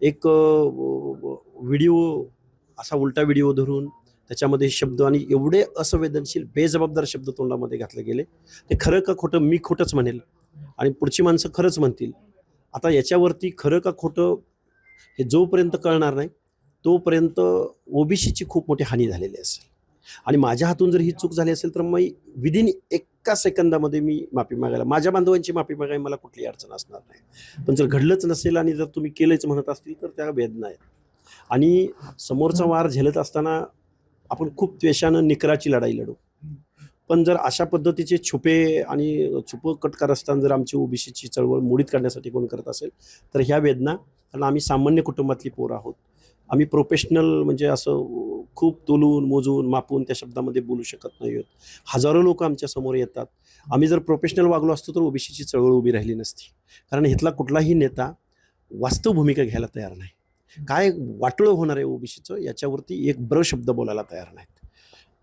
एक व्हिडिओ असा उलटा व्हिडिओ धरून त्याच्यामध्ये शब्द आणि एवढे असंवेदनशील बेजबाबदार शब्द तोंडामध्ये घातले गेले. ते खरं का खोटं मी खोटंच म्हणेल आणि पुढची माणसं खरंच म्हणतील. आता याच्यावरती खरं का खोटं हे जोपर्यंत कळणार नाही तोपर्यंत ओबीसीची खूप मोठी हानी झालेली असेल. आणि माझ्या हातून जर ही चूक झाली असेल तर मग विदिन एक सेकंदामध्ये मी माफी मागायला माझ्या बांधवांची माफी मागायला मला कुठलीही अडचण असणार नाही. पण जर घडलंच नसेल आणि जर तुम्ही केलंच म्हणत असतील तर त्या वेदना आहेत. आणि समोरचा वार झेलत असताना आपण खूप द्वेषानं निकराची लढाई लढू. पण जर अशा पद्धतीचे छुपे आणि छुपं कटकारस्थान जर आमची ओबीसीची चळवळ मोडीत काढण्यासाठी कोण करत असेल तर ह्या वेदना कारण आम्ही सामान्य कुटुंबातली पोरं आहोत. आम्ही प्रोफेशनल म्हणजे असं खूप तोलून मोजून मापून त्या शब्दामध्ये बोलू शकत नाही आहोत. हजारो लोक आमच्यासमोर येतात. आम्ही जर प्रोफेशनल वागलो असतो तर ओबीसीची चळवळ उभी राहिली नसती. कारण इथला कुठलाही नेता वास्तव भूमिका घ्यायला तयार नाही. काय वाटोळं होणार आहे ओबीसीचं याच्यावरती एक ब्र शब्द बोलायला तयार नाही